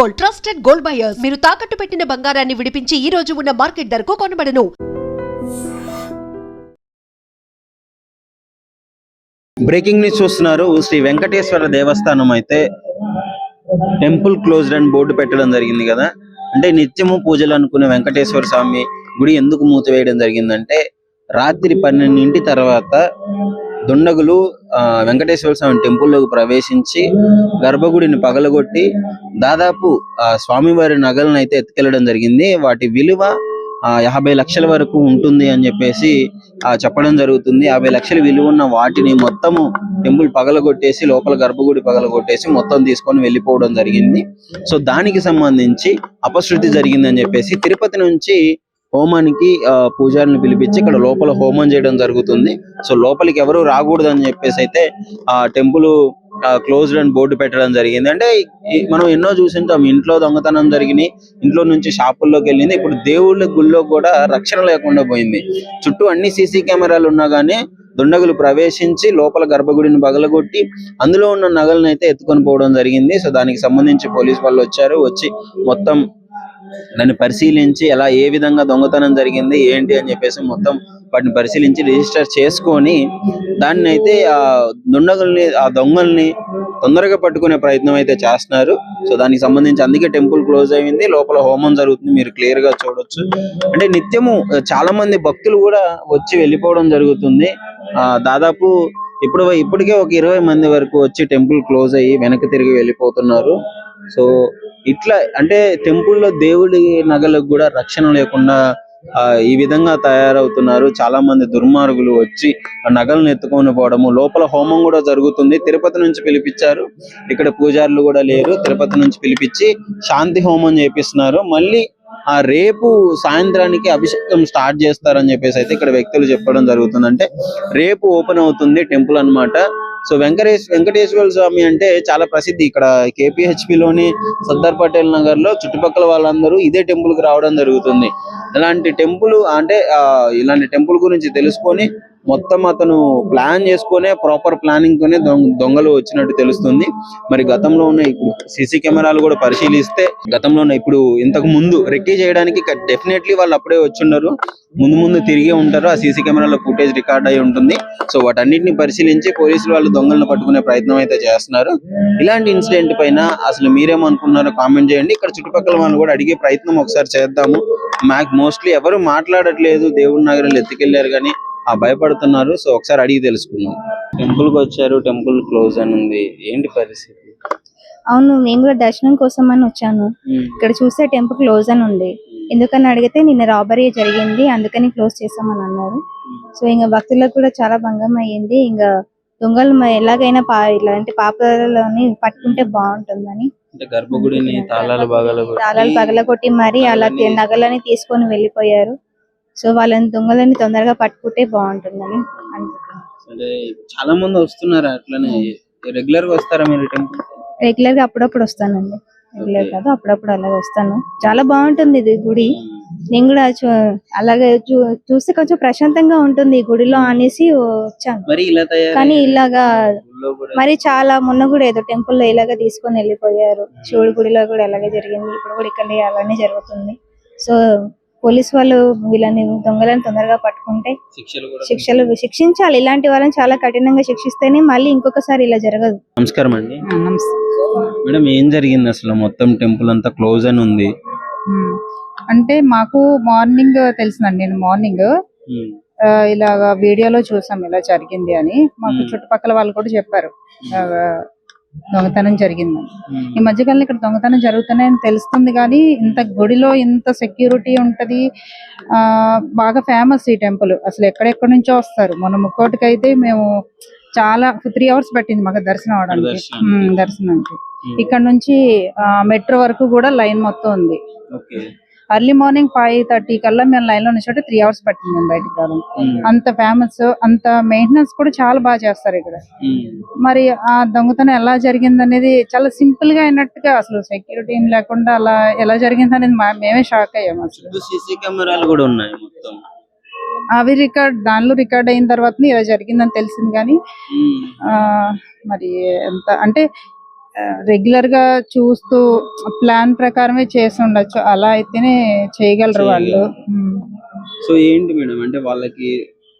Gold trusted gold buyers. మీరు తాకట్టు పెట్టిన బంగారాన్ని విడిపించి ఈ రోజు ఉన్న మార్కెట్ ధరకు కొనబడను. బ్రేకింగ్ న్యూస్ చూస్తున్నారు. శ్రీ వెంకటేశ్వర దేవస్థానం అయితే టెంపుల్ క్లోజ్డ్ అని బోర్డు పెట్టడం జరిగింది కదా. అంటే నిత్యము పూజలు అనుకునే వెంకటేశ్వర స్వామి గుడి ఎందుకు మూతవేయడం జరిగిందంటే రాత్రి పన్నెండింటి తర్వాత దుండగులు ఆ, వెంకటేశ్వర స్వామి టెంపుల్లోకి ప్రవేశించి గర్భగుడిని పగలగొట్టి దాదాపు ఆ స్వామివారి నగలను అయితే ఎత్తుకెళ్ళడం జరిగింది. వాటి విలువ యాభై లక్షల వరకు ఉంటుంది అని చెప్పేసి చెప్పడం జరుగుతుంది. యాభై లక్షల విలువ ఉన్న వాటిని మొత్తము టెంపుల్ పగలగొట్టేసి లోపల గర్భగుడి పగలగొట్టేసి మొత్తం తీసుకొని వెళ్ళిపోవడం జరిగింది. సో దానికి సంబంధించి అపశృతి జరిగిందని చెప్పేసి తిరుపతి నుంచి హోమానికి ఆ, పూజారిని పిలిపించి ఇక్కడ లోపల హోమం చేయడం జరుగుతుంది. సో లోపలికి ఎవరు రాకూడదు అని చెప్పేసి అయితే ఆ టెంపుల్ క్లోజ్డ్ అని బోర్డు పెట్టడం జరిగింది. అంటే మనం ఎన్నో చూసింటాం ఇంట్లో దొంగతనం జరిగినాయి ఇంట్లో నుంచి షాపుల్లోకి వెళ్ళింది ఇప్పుడు దేవుళ్ళ గుళ్ళో కూడా రక్షణ లేకుండా పోయింది. చుట్టూ అన్ని సీసీ కెమెరాలు ఉన్నా గానీ దుండగులు ప్రవేశించి లోపల గర్భగుడిని పగలగొట్టి అందులో ఉన్న నగలను అయితే ఎత్తుకొని పోవడం జరిగింది. సో దానికి సంబంధించి పోలీస్ వాళ్ళు వచ్చారు వచ్చి మొత్తం దాన్ని పరిశీలించి ఎలా ఏ విధంగా దొంగతనం జరిగింది ఏంటి అని చెప్పేసి మొత్తం వాటిని పరిశీలించి రిజిస్టర్ చేసుకొని దాన్ని అయితే ఆ దుండగుల్ని ఆ దొంగల్ని తొందరగా పట్టుకునే ప్రయత్నం అయితే చేస్తున్నారు. సో దానికి సంబంధించి అందుకే టెంపుల్ క్లోజ్ అయింది. లోపల హోమం జరుగుతుంది. మీరు క్లియర్గా చూడొచ్చు. అంటే నిత్యము చాలా మంది భక్తులు కూడా వచ్చి వెళ్ళిపోవడం జరుగుతుంది. ఆ దాదాపు ఇప్పుడు ఇప్పటికే ఒక ఇరవై మంది వరకు వచ్చి టెంపుల్ క్లోజ్ అయ్యి వెనక్కి తిరిగి వెళ్ళిపోతున్నారు. సో ఇట్లా అంటే టెంపుల్లో దేవుడి నగలకు కూడా రక్షణ లేకుండా ఆ, ఈ విధంగా తయారవుతున్నారు. చాలా మంది దుర్మార్గులు వచ్చి ఆ నగలను ఎత్తుకొని పోవడము. లోపల హోమం కూడా జరుగుతుంది. తిరుపతి నుంచి పిలిపించారు. ఇక్కడ పూజారులు కూడా లేరు. తిరుపతి నుంచి పిలిపించి శాంతి హోమం చేపిస్తున్నారు. మళ్ళీ ఆ రేపు సాయంత్రానికి అభిషేకం స్టార్ట్ చేస్తారని చెప్పేసి అయితే ఇక్కడ వ్యక్తులు చెప్పడం జరుగుతుంది అంటే రేపు ఓపెన్ అవుతుంది టెంపుల్ అన్నమాట. సో వెంకటేశ్ వెంకటేశ్వర స్వామి అంటే చాలా ప్రసిద్ధి. ఇక్కడ KPHP లోని సర్దార్ పటేల్ నగర్లో చుట్టుపక్కల వాళ్ళందరూ ఇదే టెంపుల్కి రావడం జరుగుతుంది. ఇలాంటి టెంపుల్ అంటే ఆ, ఇలాంటి టెంపుల్ గురించి తెలుసుకొని మొత్తం అతను ప్లాన్ చేసుకునే ప్రాపర్ ప్లానింగ్ తోనే దొంగలు వచ్చినట్టు తెలుస్తుంది. మరి గతంలో ఉన్న సీసీ కెమెరాలు కూడా పరిశీలిస్తే గతంలో ఉన్న ఇప్పుడు ఇంతకు ముందు రెక్కీ చేయడానికి డెఫినెట్లీ వాళ్ళు అప్పుడే వచ్చిండరు. ముందు ముందు తిరిగే ఉంటారు. ఆ సీసీ కెమెరాలో ఫుటేజ్ రికార్డ్ అయి ఉంటుంది. సో వాటన్నిటిని పరిశీలించి పోలీసులు వాళ్ళు దొంగలను పట్టుకునే ప్రయత్నం అయితే చేస్తున్నారు. ఇలాంటి ఇన్సిడెంట్ పైన అసలు మీరేమనుకున్నారో కామెంట్ చేయండి. ఇక్కడ చుట్టుపక్కల వాళ్ళు కూడా అడిగే ప్రయత్నం ఒకసారి చేద్దాము. మాకు మోస్ట్లీ ఎవరు మాట్లాడట్లేదు. దేవుడి నగరాలు ఎత్తుకెళ్ళారు కానీ ఆ భయపడుతున్నారు. సో ఒకసారి అడిగి తెలుసుకుందాం. టెంపుల్కి వచ్చారు. టెంపుల్ క్లోజ్ అని ఉంది. ఏంటి పరిస్థితి? అవును నేను కూడా దర్శనం కోసం అని వచ్చాను ఇక్కడ చూస్తే టెంపుల్ క్లోజ్ అని ఉంది. ఎందుకని అడిగితే నిన్న రాబరీ జరిగింది. అందుకని క్లోజ్ చేసామని అన్నారు. సో ఇంకా భక్తులకు కూడా చాలా భంగం అయ్యింది. ఇంకా దొంగలు ఎలాగైనా పా ఇలాంటి పాపలని పట్టుకుంటే బాగుంటుందని. గర్భగుడిని తాళాలు పగలగొట్టి మరి అలా నగలని తీసుకొని వెళ్ళిపోయారు. సో వాళ్ళని దొంగలని తొందరగా పట్టుకుంటే బాగుంటుందని అనుకుంటున్నాను. అంటే చాలా మంది వస్తున్నారు అట్లనే. రెగ్యులర్గా వస్తారా మీరు టెంపుల్ రెగ్యులర్గా అప్పుడప్పుడు వస్తానండి. రెగ్యులర్ కాదు అప్పుడప్పుడు అలాగే వస్తాను. చాలా బాగుంటుంది ఇది గుడి. నేను కూడా అలాగే చూస్తే కొంచెం ప్రశాంతంగా ఉంటుంది ఈ గుడిలో అనేసి వచ్చాను. కానీ ఇలాగా మరి చాలా మొన్న కూడా ఏదో టెంపుల్లో ఇలాగా తీసుకొని వెళ్ళిపోయారు. శివుడి గుడిలో కూడా అలాగే జరిగింది. ఇప్పుడు కూడా ఇక్కడ అలానే జరుగుతుంది. సో పోలీస్ వాళ్ళు వీళ్ళని దొంగలను తొందరగా పట్టుకుంటే శిక్షలు శిక్షించాలి. ఇలాంటి వాళ్ళని చాలా కఠినంగా శిక్షిస్తేనే మళ్ళీ ఇంకొకసారి ఇలా జరగదు. నమస్కారం అండి. మేడం ఏం జరిగింది అసలు? మొత్తం టెంపుల్ అంతా క్లోజ్ అని ఉంది. అంటే మాకు మార్నింగ్ తెలిసిందండి నేను మార్నింగ్. ఆ, ఇలాగా వీడియోలో చూసాం ఇలా జరిగింది అని. మాకు. చుట్టుపక్కల వాళ్ళు కూడా చెప్పారు. దొంగతనం జరిగిందని ఈ మధ్యకాలంలో ఇక్కడ దొంగతనం జరుగుతున్నాయని తెలుస్తుంది కానీ ఇంత గుడిలో ఇంత సెక్యూరిటీ ఉంటది ఆ బాగా ఫేమస్ ఈ టెంపుల్ అసలు ఎక్కడెక్కడి నుంచో వస్తారు. మొన్న ముక్కోటికి అయితే మేము చాలా త్రీ అవర్స్ పట్టింది మాకు దర్శనం అవడానికి. దర్శనానికి. ఇక్కడ నుంచి మెట్రో వరకు కూడా లైన్ మొత్తం ఉంది. అర్లీ మార్నింగ్ ఫైవ్ థర్టీ కల్లా మేము లైన్లో నుంచి త్రీ అవర్స్ పట్టింది మేము బయటకు రావడం అంత ఫేమస్ అంత మెయింటెనెన్స్ కూడా చాలా బాగా చేస్తారు ఇక్కడ. మరి ఆ దొంగతనం ఎలా జరిగింది అనేది చాలా సింపుల్గా అయినట్టుగా అసలు సెక్యూరిటీ ఏం లేకుండా అలా ఎలా జరిగింది అనేది మేమే షాక్ అయ్యాము అసలు. సీసీ కెమెరాలు కూడా ఉన్నాయి మొత్తం. అవి రికార్డ్ దానిలో రికార్డ్ అయిన తర్వాత ఇలా జరిగిందని తెలిసింది కానీ ఆ, మరి ఎంత అంటే రెగ్యులర్గా చూస్తూ ప్లాన్ ప్రకారమే చేసి ఉండొచ్చు అలా అయితేనే చేయగలరు వాళ్ళు. సో ఏంటి మేడం? అంటే వాళ్ళకి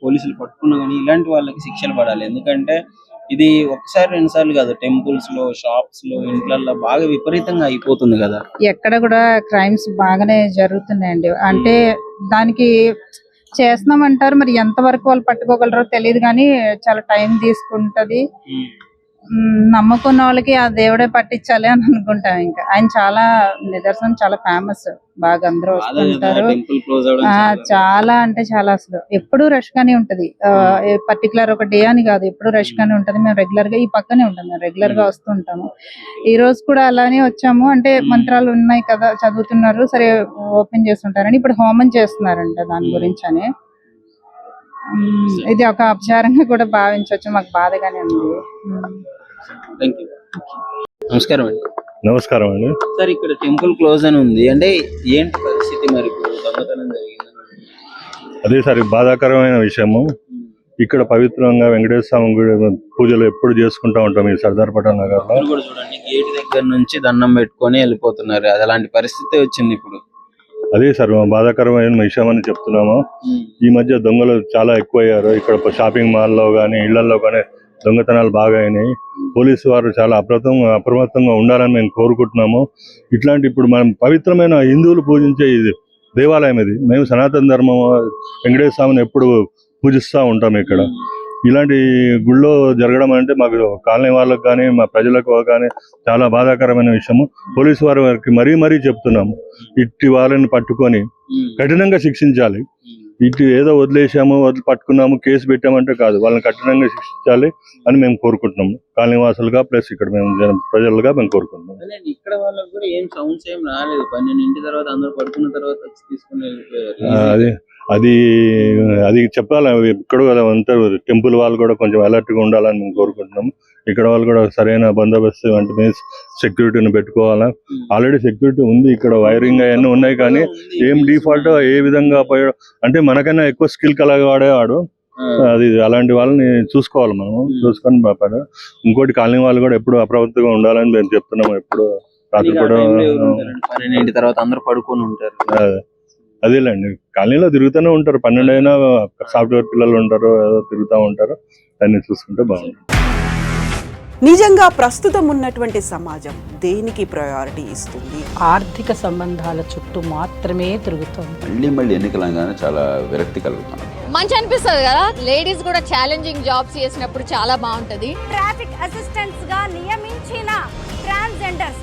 పోలీసులు పట్టుకున్నా కానీ ఇలాంటి వాళ్ళకి శిక్షలు పడాలి. ఎందుకంటే ఇది ఒకసారి రెండు సార్లు కాదు. టెంపుల్స్లో షాప్స్లో ఇంట్లల్లో బాగా విపరీతంగా అయిపోతుంది కదా. ఎక్కడ కూడా క్రైమ్స్ బాగానే జరుగుతున్నాయండి. అంటే దానికి చేస్తున్నామంటారు. మరి ఎంత వరకు వాళ్ళు పట్టుకోగలరో తెలియదు కానీ చాలా టైం తీసుకుంటది. నమ్ముకున్న వాళ్ళకి ఆ దేవుడే పట్టించాలి అని అనుకుంటాం ఇంకా. ఆయన చాలా నిదర్శనం చాలా ఫేమస్ బాగా అందరూ వస్తుంటారు. చాలా- అంటే చాలా అసలు. ఎప్పుడు రష్ గానే ఉంటది. పర్టికులర్ ఒక డే అని కాదు. ఎప్పుడు రష్ గానే ఉంటది. మేము రెగ్యులర్గా ఈ పక్కనే ఉంటాం. మేము రెగ్యులర్గా వస్తుంటాము ఈ రోజు కూడా అలానే వచ్చాము. అంటే మంత్రాలు ఉన్నాయి కదా చదువుతున్నారు. సరే ఓపెన్ చేస్తుంటారని ఇప్పుడు హోమం చేస్తున్నారంట దాని గురించి అని. ఇది ఒక అపచారంగా కూడా భావించవచ్చు. మాకు బాధగానే ఉంది. నమస్కారం అండి. నమస్కారం అండి. సార్ ఇక్కడ టెంపుల్ క్లోజ్ అని ఉంది. అంటే ఏంటి పరిస్థితి మరి ఇప్పుడు దొంగతనం జరిగిందని? అదే సార్ బాధాకరమైన విషయము. ఇక్కడ పవిత్రంగా వెంకటేశ్వర స్వామి గుడి పూజలు ఎప్పుడు చేసుకుంటా ఉంటాం ఈ సర్దార్ పటేల్ నగర్లో భక్తులు కూడా చూడండి గేట్ దగ్గర నుంచి దండం పెట్టుకొని వెళ్ళిపోతున్నారు. అది అలాంటి పరిస్థితి వచ్చింది ఇప్పుడు. అదే సార్ బాధాకరమైన విషయం అని చెప్తున్నాము. ఈ మధ్య దొంగలు చాలా ఎక్కువయ్యారు. ఇక్కడ షాపింగ్ మాల్లో కానీ ఇళ్ళలో కానీ దొంగతనాలు బాగా అయినాయి. పోలీసు వారు చాలా అప్రమత్తంగా అప్రమత్తంగా ఉండాలని మేము కోరుకుంటున్నాము. ఇట్లాంటి ఇప్పుడు మనం పవిత్రమైన హిందువులు పూజించే ఇది దేవాలయం ఇది. మేము సనాతన ధర్మం వెంకటేశ్వర స్వామిని ఎప్పుడు పూజిస్తూ ఉంటాం ఇక్కడ. ఇలాంటి గుళ్ళో జరగడం అంటే మాకు కాలనీ వాళ్ళకి కానీ మా ప్రజలకు కానీ చాలా బాధాకరమైన విషయము. పోలీసు వారి వారికి మరీ మరీ చెప్తున్నాము. ఇట్టి వాళ్ళని పట్టుకొని కఠినంగా శిక్షించాలి. ఇటు ఏదో వదిలేసాము వదిలి పట్టుకున్నాము కేసు పెట్టామంటే కాదు. వాళ్ళని కఠినంగా శిక్షించాలి అని మేము కోరుకుంటున్నాము. కాలనీ వాసులుగా ప్లస్ ఇక్కడ మేము జన- ప్రజలుగా మేము కోరుకుంటున్నాం ఇక్కడ వాళ్ళకి కూడా ఏం సౌండ్స్ ఏం రాలేదు. పన్నెండింటి తర్వాత అందరూ పడుకున్న తర్వాత వచ్చి తీసుకుని అది అది అది చెప్పాలి ఇక్కడ అంతా టెంపుల్ వాళ్ళు కూడా కొంచెం అలర్ట్గా ఉండాలని మేము కోరుకుంటున్నాము ఇక్కడ వాళ్ళు కూడా సరైన బందోబస్తు అంటే సెక్యూరిటీని పెట్టుకోవాలా. ఆల్రెడీ సెక్యూరిటీ ఉంది ఇక్కడ వైరింగ్ అవన్నీ ఉన్నాయి కానీ ఏం డిఫాల్ట్ ఏ విధంగా పోయా అంటే మనకైనా ఎక్కువ స్కిల్ కలగవాడేవాడు అది అలాంటి వాళ్ళని చూసుకోవాలి మనం చూసుకొని ఇంకోటి కాలనీ వాళ్ళు కూడా ఎప్పుడు అప్రమత్తంగా ఉండాలని మేము చెప్తున్నాము ఎప్పుడు రాత్రి కూడా పన్నెండింటి తర్వాత అందరూ పడుకొని ఉంటారు. అదేలేండి. కాలనీలో తిరుగుతూనే ఉంటారు. పన్నెండు అయినా సాఫ్ట్వేర్ పిల్లలు ఉంటారు ఏదో తిరుగుతూ ఉంటారు. దాన్ని చూసుకుంటే బాగుంటుంది. నిజంగా ప్రస్తుతం ఉన్నటువంటి సమాజం దేనికి ప్రయారిటీ ఇస్తుంది? ఆర్థిక సంబంధాల చుట్టూ మాత్రమే తిరుగుతోంది. మళ్ళీ మళ్ళీ ఎన్నికలంగానే చాలా విరక్తి కలుగుతాను మంచి అనిపిస్తుంది కదా? లేడీస్ కూడా ఛాలెంజింగ్ జాబ్స్ చేసినప్పుడు చాలా బాగుంటది. ట్రాఫిక్ అసిస్టెంట్స్గా నియమించిన ట్రాన్స్జెండర్స్